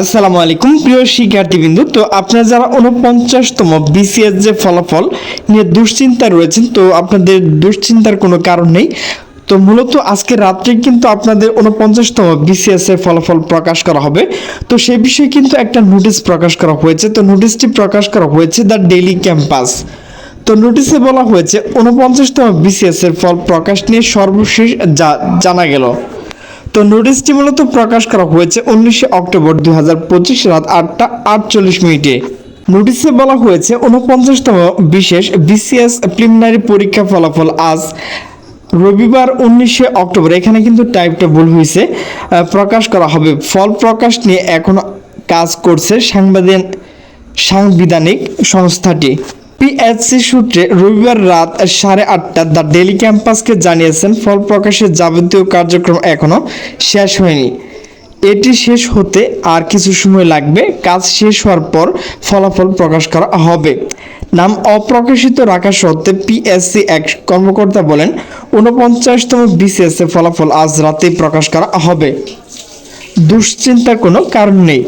আসসালামু আলাইকুম, প্রিয় শিক্ষার্থীবৃন্দু। তো আপনারা যারা উনপঞ্চাশতম বিসিএস যে ফলাফল নিয়ে দুশ্চিন্তা রয়েছেন, তো আপনাদের দুশ্চিন্তার কোনো কারণ নেই। তো মূলত আজকে রাত্রে কিন্তু আপনাদের উনপঞ্চাশতম বিসিএস এর ফলাফল প্রকাশ করা হবে। তো সেই বিষয়ে কিন্তু একটা নোটিশ প্রকাশ করা হয়েছে। তো নোটিশটি প্রকাশ করা হয়েছে দ্য ডেইলি ক্যাম্পাস। তো নোটিশে বলা হয়েছে উনপঞ্চাশতম বিসিএস এর ফল প্রকাশ নিয়ে সর্বশেষ জানা গেল। তো নোটিশটি মূলত প্রকাশ করা হয়েছে উনিশে অক্টোবর দুই হাজার পঁচিশ রাত আটটা আটচল্লিশ মিনিটে। নোটিশে বলা হয়েছে উনপঞ্চাশতম বিশেষ বিসিএস প্রিলিমিনারি পরীক্ষা ফলাফল আজ রবিবার উনিশে অক্টোবর। এখানে কিন্তু টাইপটা ভুল হয়েছে। প্রকাশ করা হবে। ফল প্রকাশ নিয়ে এখনও কাজ করছে সাংবাদিক, সাংবিধানিক সংস্থাটি। পিএইচসি সূত্রে রবিবার রাত সাড়ে আটটা দ্য ডেলি ক্যাম্পাসকে জানিয়েছেন, ফল প্রকাশের যাবতীয় কার্যক্রম এখনও শেষ হয়নি। এটি শেষ হতে আর কিছু সময় লাগবে। কাজ শেষ হওয়ার পর ফলাফল প্রকাশ করা হবে। নাম অপ্রকাশিত রাখা সত্ত্বে পিএসসি এক কর্মকর্তা বলেন, ঊনপঞ্চাশতম বিসিএস এর ফলাফল আজ রাতেই প্রকাশ করা হবে। দুশ্চিন্তার কোনো কারণ নেই।